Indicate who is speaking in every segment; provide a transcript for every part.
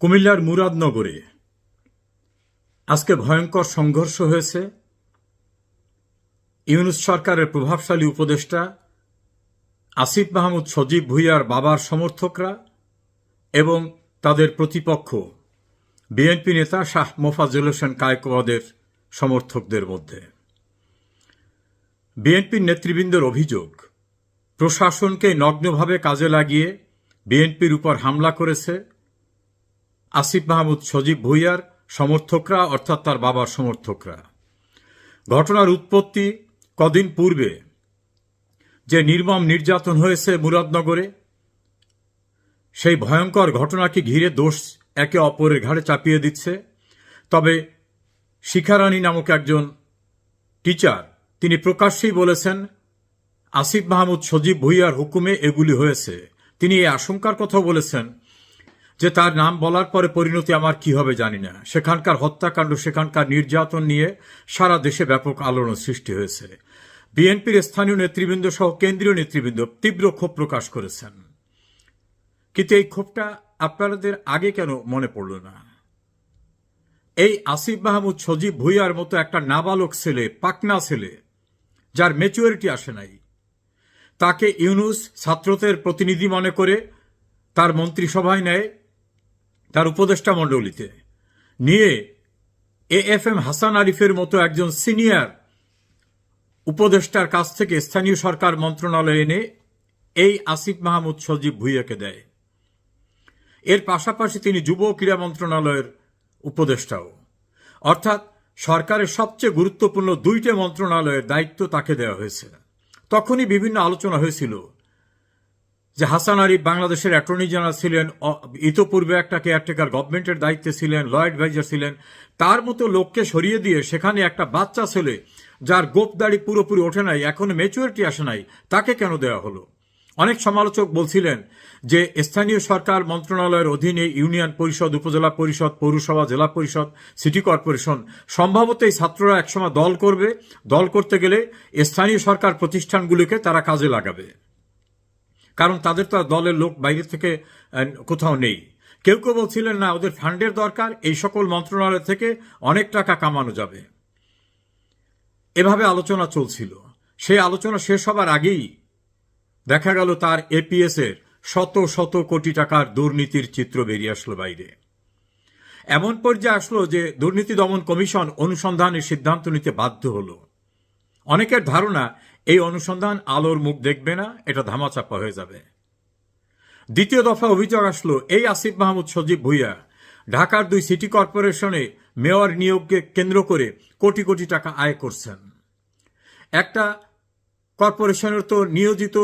Speaker 1: কুমিল্লার মুরাদনগরে। আজকে ভয়ঙ্কর সংঘর্ষ হয়েছে। ইউনুস সরকারের প্রভাবশালী উপদেষ্টা আসিফ মাহমুদ সজীব ভুইয়ার বাবার সমর্থকরা এবং তাদের প্রতিপক্ষ বিএনপি নেতা শাহ মোফাজুল হোসেন কায়কবাদের সমর্থকদের মধ্যে। বিএনপির নেতৃবৃন্দের অভিযোগ, প্রশাসনকে নগ্নভাবে কাজে লাগিয়ে বিএনপির উপর হামলা করেছে আসিফ মাহমুদ সজীব ভুইয়ার সমর্থকরা, অর্থাৎ তার বাবার সমর্থকরা। ঘটনার উৎপত্তি কদিন পূর্বে। যে নির্মম নির্যাতন হয়েছে মুরাদনগরে, সেই ভয়ঙ্কর ঘটনাকে ঘিরে দোষ একে অপরের ঘাড়ে চাপিয়ে দিচ্ছে। তবে শিখারানী নামক একজন টিচার, তিনি প্রকাশ্যেই বলেছেন, আসিফ মাহমুদ সজীব ভুইয়ার হুকুমে এগুলি হয়েছে। তিনি এই আশঙ্কার কথাও বলেছেন যে তার নাম বলার পরে পরিণতি আমার কি হবে জানি না। সেখানকার হত্যাকাণ্ড, সেখানকার নির্যাতন নিয়ে সারা দেশে ব্যাপক আলোড়ন সৃষ্টি হয়েছে। বিএনপির স্থানীয় নেতৃবৃন্দ সহ কেন্দ্রীয় নেতৃবৃন্দ তীব্র ক্ষোভ প্রকাশ করেছেন। কিন্তু এই ক্ষোভটা আপনাদের আগে কেন মনে পড়ল না? এই আসিফ মাহমুদ সজীব ভুইয়ার মতো একটা নাবালক ছেলে, পাকনা ছেলে, যার ম্যাচুরিটি আসে নাই। তাকে ইউনুস ছাত্রদের প্রতিনিধি মনে করে তার মন্ত্রিসভায় নেয় তার উপদেষ্টা মণ্ডলীতে। নিয়ে এ এফ এম হাসান আরিফের মতো একজন সিনিয়র উপদেষ্টার কাছ থেকে স্থানীয় সরকার মন্ত্রণালয়ে এনে এই আসিফ মাহমুদ সজীব ভুইয়াকে দেয়। এর পাশাপাশি তিনি যুব ক্রীড়া মন্ত্রণালয়ের উপদেষ্টাও। অর্থাৎ সরকারের সবচেয়ে গুরুত্বপূর্ণ দুইটি মন্ত্রণালয়ের দায়িত্ব তাকে দেওয়া হয়েছে। তখনই বিভিন্ন আলোচনা হয়েছিল যে হাসান আরিফ বাংলাদেশের অ্যাটর্নি জেনারেল ছিলেন ইতোপূর্বে একটা কেয়ারটেকার গভর্নমেন্টের দায়িত্বে ছিলেন ল অ্যাডভাইজার ছিলেন। তার মতো লোককে সরিয়ে দিয়ে সেখানে একটা বাচ্চা ছেলে, যার গোপ দাড়ি পুরোপুরি ওঠে নাই, এখনও মেচুরিটি আসে নাই, তাকে কেন দেওয়া হলো? অনেক সমালোচক বলছিলেন যে স্থানীয় সরকার মন্ত্রণালয়ের অধীনে ইউনিয়ন পরিষদ, উপজেলা পরিষদ, পৌরসভা, জেলা পরিষদ সিটি কর্পোরেশন সম্ভবত এই ছাত্ররা একসময় দল করবে। দল করতে গেলে স্থানীয় সরকার প্রতিষ্ঠানগুলিকে তারা কাজে লাগাবে। কারণ তাদের তো দলের লোক বাইরে থেকে কোথাও নেই। কেউ কেউ বলছিলেন, না, ওদের ফান্ডের দরকার, এই সকল মন্ত্রণালয় থেকে অনেক টাকা কামানো যাবে। এভাবে আলোচনা চলছিল। সেই আলোচনা শেষ হবার আগেই দেখা গেল তার এপিএস এর শত শত কোটি টাকার দুর্নীতির চিত্র বেরিয়ে আসলো বাইরে। এমন পর্যায়ে আসলো যে দুর্নীতি দমন কমিশন অনুসন্ধানের সিদ্ধান্ত নিতে বাধ্য হলো। অনেকের ধারণা এই অনুসন্ধান আলোর মুখ দেখবে না, এটা ধামাচাপা হয়ে যাবে। দ্বিতীয় দফা অভিযোগ আসলো, এই আসিফ মাহমুদ সজীব ভুইয়া, ঢাকার দুই সিটি কর্পোরেশনে মেয়র নিয়োগকে কেন্দ্র করে কোটি কোটি টাকা আয় করছেন। একটা কর্পোরেশনের তো নিয়োজিত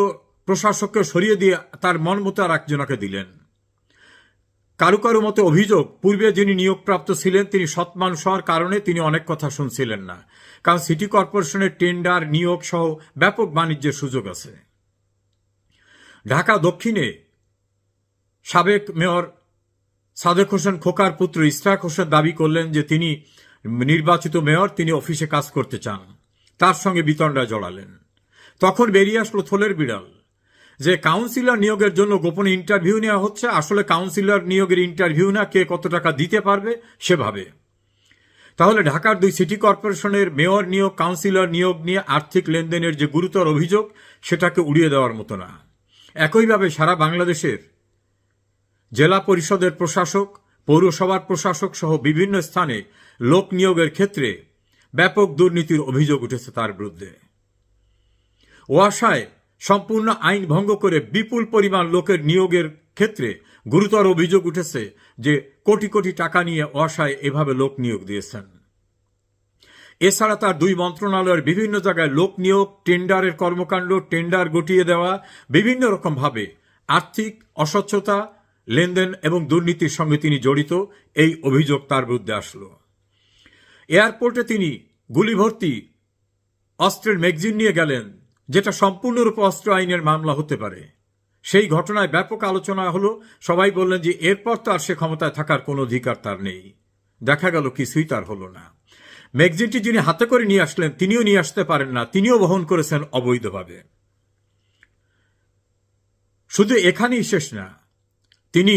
Speaker 1: প্রশাসককে সরিয়ে দিয়ে তার মন মতো আর একজনকে দিলেন। কারও কারও মতো অভিযোগ, পূর্বে যিনি নিয়োগপ্রাপ্ত ছিলেন, তিনি সৎ মানুষ হওয়ার কারণে তিনি অনেক কথা শুনছিলেন না। কারণ সিটি কর্পোরেশনের টেন্ডার, নিয়োগ সহ ব্যাপক বাণিজ্যের সুযোগ আছে। ঢাকা দক্ষিণে সাবেক মেয়র সাদেক হোসেন খোকার পুত্র ইসরাক হোসেন দাবি করলেন যে তিনি নির্বাচিত মেয়র, তিনি অফিসে কাজ করতে চান। তার সঙ্গে বিতণ্ডায় জড়ালেন। তখন বেরিয়ে আসলো থলের বিড়াল। যে কাউন্সিলর নিয়োগের জন্য গোপনে ইন্টারভিউ নেওয়া হচ্ছে, আসলে কাউন্সিলর নিয়োগের ইন্টারভিউ না, কে কত টাকা দিতে পারবে সেভাবে তাহলে ঢাকার দুই সিটি কর্পোরেশনের মেয়র নিয়োগ, কাউন্সিলর নিয়োগ নিয়ে আর্থিক লেনদেনের যে গুরুতর অভিযোগ, সেটাকে উড়িয়ে দেওয়ার মতো না। একইভাবে সারা বাংলাদেশের জেলা পরিষদের প্রশাসক, পৌরসভার প্রশাসক সহ বিভিন্ন স্থানে লোক নিয়োগের ক্ষেত্রে ব্যাপক দুর্নীতির অভিযোগ উঠেছে তার বিরুদ্ধে। ওয়াসায় সম্পূর্ণ আইন ভঙ্গ করে বিপুল পরিমাণ লোকের নিয়োগের ক্ষেত্রে গুরুতর অভিযোগ উঠেছে যে কোটি কোটি টাকা নিয়ে অসায় এভাবে লোক নিয়োগ দিয়েছেন। এছাড়া তার দুই মন্ত্রণালয়ের বিভিন্ন জায়গায় লোক নিয়োগ, টেন্ডারের কর্মকাণ্ড, টেন্ডার গটিয়ে দেওয়া, বিভিন্ন রকমভাবে আর্থিক অস্বচ্ছতা, লেনদেন এবং দুর্নীতির সঙ্গে তিনি জড়িত, এই অভিযোগ তার বিরুদ্ধে আসলো। এয়ারপোর্টে তিনি গুলি ভর্তি অস্ত্রের ম্যাগজিন নিয়ে গেলেন, যেটা সম্পূর্ণরূপে অস্ত্র আইনের মামলা হতে পারে। সেই ঘটনায় ব্যাপক আলোচনা হলো। সবাই বললেন যে এরপর তো আর সে ক্ষমতায় থাকার কোনো অধিকার তার নেই। দেখা গেল কিছুই তার হলো না। ম্যাগজিনটি যিনি হাতে করে নিয়ে আসলেন, তিনিও নিয়ে আসতে পারেন না, তিনিও বহন করেছেন অবৈধভাবে। শুধু এখানেই শেষ না, তিনি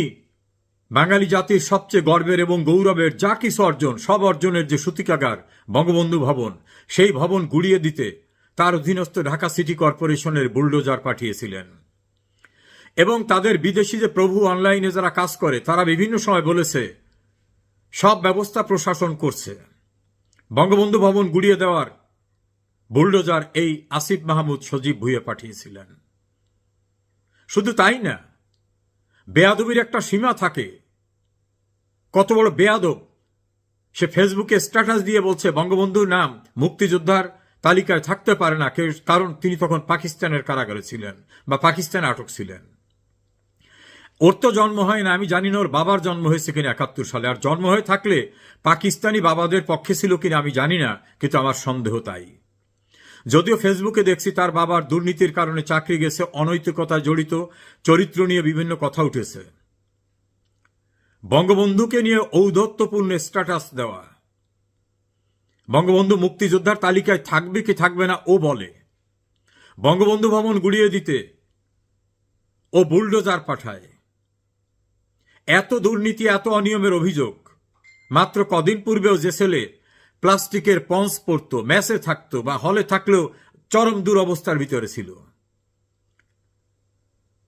Speaker 1: বাঙালি জাতির সবচেয়ে গর্বের এবং গৌরবের যা কিছু অর্জন, সব অর্জনের যে সূতিকাগার, বঙ্গবন্ধু ভবন, সেই ভবন গুড়িয়ে দিতে তার অধীনস্থ ঢাকা সিটি কর্পোরেশনের বুলডোজার পাঠিয়েছিলেন। এবং তাদের বিদেশি যে প্রভু অনলাইনে যারা কাজ করে, তারা বিভিন্ন সময় বলেছে, সব ব্যবস্থা প্রশাসন করছে। বঙ্গবন্ধু ভবন গুড়িয়ে দেওয়ার বুলডোজার এই আসিফ মাহমুদ সজীব ভুইয়ে পাঠিয়েছিলেন। শুধু তাই না, বেয়াদবির একটা সীমা থাকে। কত বড় বেয়াদব, সে ফেসবুকে স্ট্যাটাস দিয়ে বলছে, বঙ্গবন্ধুর নাম মুক্তিযোদ্ধার তালিকায় থাকতে পারে না কারণ তিনি তখন পাকিস্তানের কারাগারে ছিলেন বা পাকিস্তানে আটক ছিলেন। ওর তো জন্ম হয় না, আমি জানি না ওর বাবার জন্ম হয়েছে কিনা একাত্তর সালে। আর জন্ম হয়ে থাকলে পাকিস্তানি বাবাদের পক্ষে ছিল কিনা আমি জানি না, কিন্তু আমার সন্দেহ তাই। যদিও ফেসবুকে দেখছি তার বাবার দুর্নীতির কারণে চাকরি গেছে, অনৈতিকতায় জড়িত, চরিত্র নিয়ে বিভিন্ন কথা উঠেছে। বঙ্গবন্ধুকে নিয়ে ঔদ্ধত্যপূর্ণ স্ট্যাটাস দেওয়া। বঙ্গবন্ধু মুক্তিযোদ্ধার তালিকায় থাকবে কি থাকবে না ও বলে। বঙ্গবন্ধু ভবন গুড়িয়ে দিতে ও বুলডোজার পাঠায়। এত দুর্নীতি, এত অনিয়মের অভিযোগ। মাত্র কদিন পূর্বেও যে ছেলে প্লাস্টিকের পন্স পরত ম্যাসে থাকতো বা হলে থাকলেও চরম দুরবস্থার ভিতরে ছিল।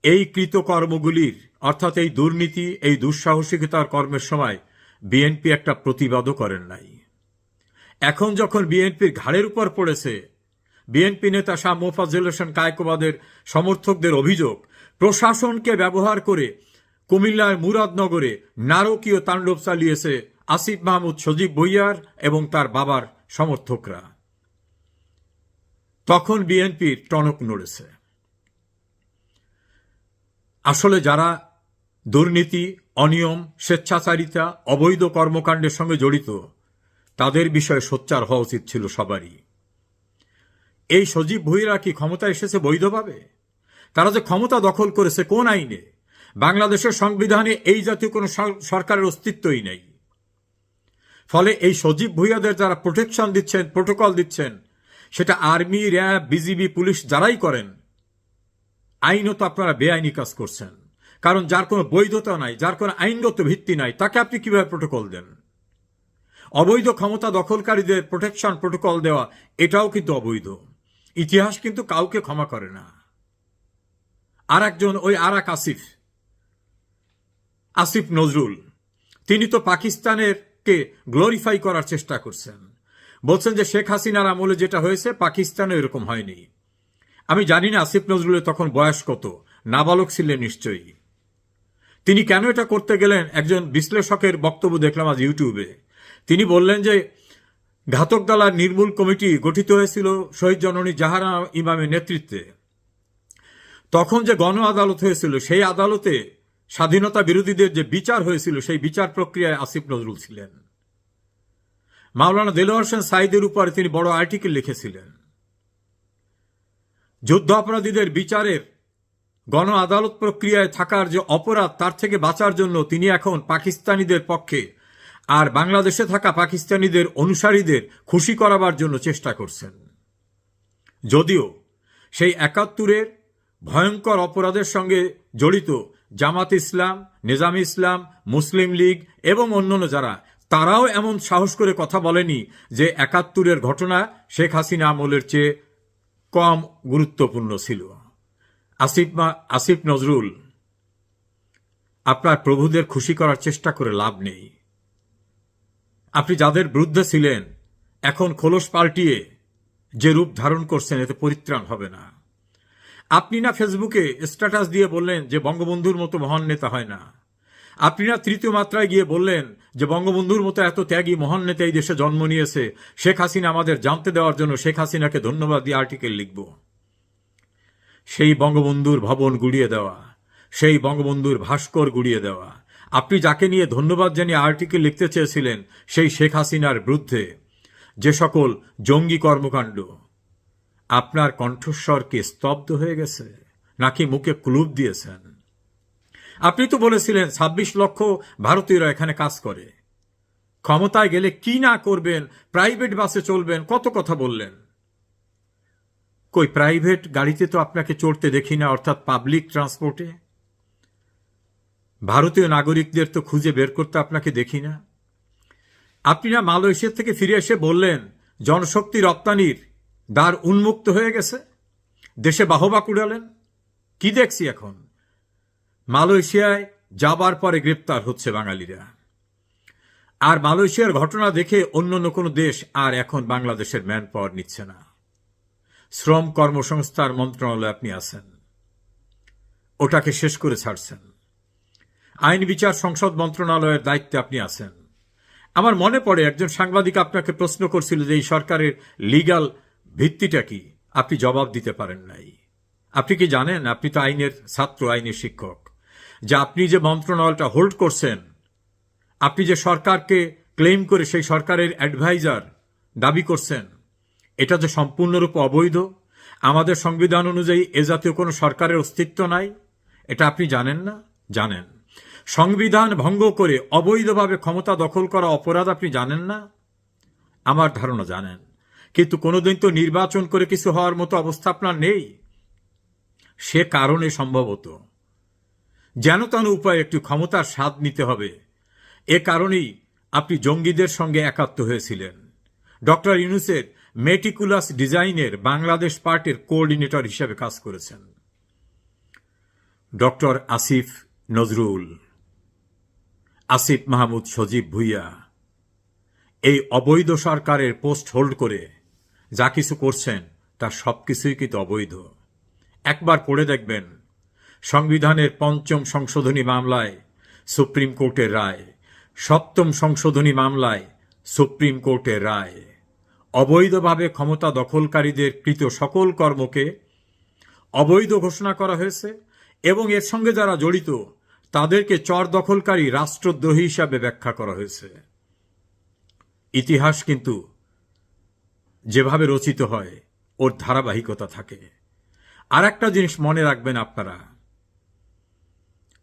Speaker 1: এই কৃতকর্মগুলির, অর্থাৎ এই দুর্নীতি, এই দুঃসাহসিকতার কর্মের সময় বিএনপি একটা প্রতিবাদও করেন নাই। এখন যখন বিএনপির ঘাড়ের উপর পড়েছে, বিএনপি নেতা শাহ মোফাজ্জল হোসেন কায়কোবাদের সমর্থকদের অভিযোগ, প্রশাসনকে ব্যবহার করে কুমিল্লার মুরাদনগরে নারকীয় তাণ্ডব চালিয়েছে আসিফ মাহমুদ, সজীব বইয়ার এবং তার বাবার সমর্থকরা। তখন বিএনপির টনক নড়েছে। আসলে যারা দুর্নীতি, অনিয়ম, স্বেচ্ছাচারিতা, অবৈধ কর্মকাণ্ডের সঙ্গে জড়িত, তাদের বিষয়ে সোচ্চার হওয়া উচিত ছিল সবারই। এই সজীব ভুইরা কি ক্ষমতা এসেছে বৈধভাবে? তারা যে ক্ষমতা দখল করেছে কোন আইনে? বাংলাদেশের সংবিধানে এই জাতীয় কোনো সরকারের অস্তিত্বই নেই। ফলে এই সজীব ভুইয়াদের যারা প্রোটেকশন দিচ্ছেন প্রোটোকল দিচ্ছেন, সেটা আর্মি র্যাব বিজিবি পুলিশ যারাই করেন, আইনত আপনারা বেআইনি কাজ করছেন। কারণ যার কোনো বৈধতা নাই, যার কোনো আইনগত ভিত্তি নাই, তাকে আপনি কীভাবে প্রোটোকল দেন? অবৈধ ক্ষমতা দখলকারীদের প্রোটেকশন প্রোটোকল দেওয়া, এটাও কিন্তু অবৈধ। ইতিহাস কিন্তু কাউকে ক্ষমা করে না। আর একজন ওই আর এক আসিফ আসিফ নজরুল। তিনি তো পাকিস্তানের কে গ্লোরিফাই করার চেষ্টা করছেন। বলছেন যে শেখ হাসিনার আমলে যেটা হয়েছে পাকিস্তানে এরকম হয়নি। আমি জানি না আসিফ নজরুলের তখন বয়স কত। নাবালক ছিলেন নিশ্চয়ই। তিনি কেন এটা করতে গেলেন? একজন বিশ্লেষকের বক্তব্য দেখলাম আজ ইউটিউবে। তিনি বললেন যে, ঘাতক দালার নির্মূল কমিটি গঠিত হয়েছিল শহীদ জননী জাহারা ইমামের নেতৃত্বে। তখন যে গণ আদালত হয়েছিল, সেই আদালতে স্বাধীনতা বিরোধীদের যে বিচার হয়েছিল, সেই বিচার প্রক্রিয়ায় আসিফ নজরুল ছিলেন। মাওলানা দেলোয়ার হোসেন সাইদের উপরে তিনি বড় আর্টিকেল লিখেছিলেন। যুদ্ধ অপরাধীদের বিচারের গণ আদালত প্রক্রিয়ায় থাকার যে অপরাধ, তার থেকে বাঁচার জন্য তিনি এখন পাকিস্তানিদের পক্ষে আর বাংলাদেশে থাকা পাকিস্তানিদের অনুসারীদের খুশি করাবার জন্য চেষ্টা করছেন। যদিও সেই একাত্তরের ভয়ঙ্কর অপরাধের সঙ্গে জড়িত জামাত ইসলাম, নিজাম ইসলাম, মুসলিম লীগ এবং অন্যান্য যারা, তারাও এমন সাহস করে কথা বলেনি যে একাত্তরের ঘটনা শেখ হাসিনা আমলের চেয়ে কম গুরুত্বপূর্ণ ছিল। আসিফ আসিফ নজরুল, আপনার প্রভুদের খুশি করার চেষ্টা করে লাভ নেই। আপনি যাদের বিরুদ্ধে ছিলেন, এখন খোলস পাল্টিয়ে যে রূপ ধারণ করছেন, এতে পরিত্রাণ হবে না। আপনি না ফেসবুকে স্ট্যাটাস দিয়ে বললেন যে বঙ্গবন্ধুর মতো মহান নেতা হয় না। আপনি না তৃতীয় মাত্রায় গিয়ে বললেন যে বঙ্গবন্ধুর মতো এত ত্যাগী মহান নেতা এই দেশে জন্ম নিয়েছে, শেখ হাসিনা আমাদের জানতে দেওয়ার জন্য শেখ হাসিনাকে ধন্যবাদ দিয়ে আর্টিকেল লিখব। সেই বঙ্গবন্ধুর ভবন গুড়িয়ে দেওয়া, সেই বঙ্গবন্ধুর ভাস্কর গুড়িয়ে দেওয়া। আপনি যাকে নিয়ে ধন্যবাদ জানিয়ে আর্টিকেল লিখতে চেয়েছিলেন, সেই শেখ হাসিনার বিরুদ্ধে যে সকল জঙ্গি কর্মকাণ্ড। আপনার কণ্ঠস্বর কি স্তব্ধ হয়ে গেছে? নাকি মুখে ক্লুব দিয়েছেন? আপনি তো বলেছিলেন, ছাব্বিশ লক্ষ ভারতীয়রা এখানে কাজ করে। ক্ষমতায় গেলে কি না করবেন? প্রাইভেট বাসে চলবেন, কত কথা বললেন। কই, প্রাইভেট গাড়িতে তো আপনাকে চড়তে দেখি না, অর্থাৎ পাবলিক ট্রান্সপোর্টে? ভারতীয় নাগরিকদের তো খুঁজে বের করতে আপনাকে দেখি না। আপনি না মালয়েশিয়া থেকে ফিরে এসে বললেন, জনশক্তি রপ্তানির দ্বার উন্মুক্ত হয়ে গেছে। দেশে বাহবা কুড়ালেন। কি দেখছি এখন? মালয়েশিয়ায় যাবার পরে গ্রেপ্তার হচ্ছে বাঙালিরা। আর মালয়েশিয়ার ঘটনা দেখে অন্য অন্য কোনো দেশ আর এখন বাংলাদেশের ম্যান পাওয়ার নিচ্ছে না। শ্রম কর্মসংস্থার মন্ত্রণালয়ে আপনি আছেন। ওটাকে শেষ করে ছাড়ছেন। আইন বিচার সংসদ মন্ত্রণালয়ের দায়িত্বে আপনি আছেন। আমার মনে পড়ে, একজন সাংবাদিক আপনাকে প্রশ্ন করছিল যে এই সরকারের লিগাল ভিত্তিটা কি? আপনি জবাব দিতে পারেন নাই। আপনি কি জানেন? আপনি তো আইনের ছাত্র, আইনের শিক্ষক। যে আপনি যে মন্ত্রণালয়টা হোল্ড করছেন, আপনি যে সরকারকে ক্লেম করে সেই সরকারের অ্যাডভাইজার দাবি করছেন, এটা যে সম্পূর্ণরূপে অবৈধ? আমাদের সংবিধান অনুযায়ী এ জাতীয় কোনো সরকারের অস্তিত্ব নাই? এটা আপনি জানেন না? জানেন। সংবিধান ভঙ্গ করে অবৈধভাবে ক্ষমতা দখল করা অপরাধ আপনি জানেন না? আমার ধারণা জানেন। কিন্তু কোনোদিন তো নির্বাচন করে কিছু হওয়ার মতো অবস্থা আপনার নেই। সে কারণে সম্ভবত। যেন তেন উপায়ে একটু ক্ষমতার স্বাদ নিতে হবে। এ কারণেই আপনি জঙ্গিদের সঙ্গে একাত্ম হয়েছিলেন। ডক্টর ইউনুসের মেটিকুলাস ডিজাইনের বাংলাদেশ পার্টির কোঅর্ডিনেটর হিসেবে কাজ করেছেন। ডক্টর আসিফ নজরুল, আসিফ মাহমুদ সজীব ভুইয়া, এই অবৈধ সরকারের পোস্ট হোল্ড করে যা কিছু করছেন, তার সবকিছুই কিন্তু অবৈধ। একবার পড়ে দেখবেন, সংবিধানের পঞ্চম সংশোধনী মামলায় সুপ্রিম কোর্টের রায়, সপ্তম সংশোধনী মামলায় সুপ্রিম কোর্টের রায়। অবৈধভাবে ক্ষমতা দখলকারীদের কৃত সকল কর্মকে অবৈধ ঘোষণা করা হয়েছে এবং এর সঙ্গে যারা জড়িত, তাদেরকে চর দখলকারী রাষ্ট্রদ্রোহী হিসাবে ব্যাখ্যা করা হয়েছে। ইতিহাস কিন্তু যেভাবে রচিত হয়, ওর ধারাবাহিকতা থাকে। আর একটা জিনিস মনে রাখবেন আপনারা।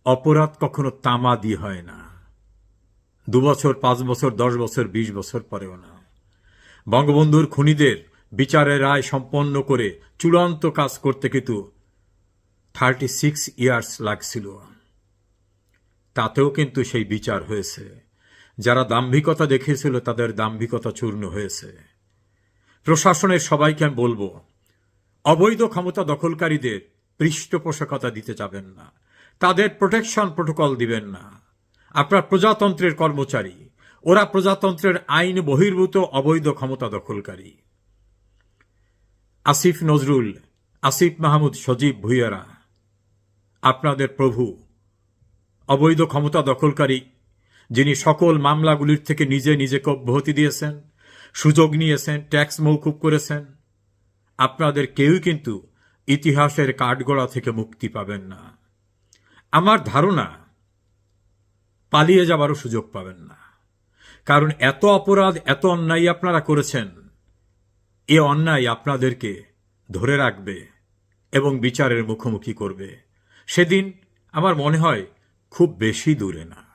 Speaker 1: অপরাধ কখনো তামা দিয়ে হয় না। দু বছর পাঁচ বছর, দশ বছর, বিশ বছর পরেও না। বঙ্গবন্ধুর খুনিদের বিচারের রায় সম্পন্ন করে চূড়ান্ত কাজ করতে কিন্তু থার্টি সিক্স ইয়ার্স লাগছিল। তাতেও কিন্তু সেই বিচার হয়েছে। যারা দাম্ভিকতা দেখিয়েছিল, তাদের দাম্ভিকতা চূর্ণ হয়েছে। প্রশাসনের সবাইকে আমি বলব, অবৈধ ক্ষমতা দখলকারীদের পৃষ্ঠপোষকতা দিতে যাবেন না। তাদের প্রোটেকশন প্রোটোকল দিবেন না। আপনার প্রজাতন্ত্রের কর্মচারী, ওরা প্রজাতন্ত্রের আইন বহির্ভূত অবৈধ ক্ষমতা দখলকারী। আসিফ নজরুল, আসিফ মাহমুদ সজীব ভুইয়ারা, আপনাদের প্রভু, অবৈধ ক্ষমতা দখলকারী, যিনি সকল মামলাগুলির থেকে নিজে নিজেকে অব্যাহতি দিয়েছেন সুযোগ নিয়েছেন ট্যাক্স মৌকুব করেছেন। আপনাদের কেউই কিন্তু ইতিহাসের কাঠগড়া থেকে মুক্তি পাবেন না। আমার ধারণা, পালিয়ে যাবারও সুযোগ পাবেন না। কারণ এত অপরাধ, এত অন্যায় আপনারা করেছেন, এ অন্যায় আপনাদেরকে ধরে রাখবে এবং বিচারের মুখোমুখি করবে। সেদিন আমার মনে হয় খুব বেশি দূরে না।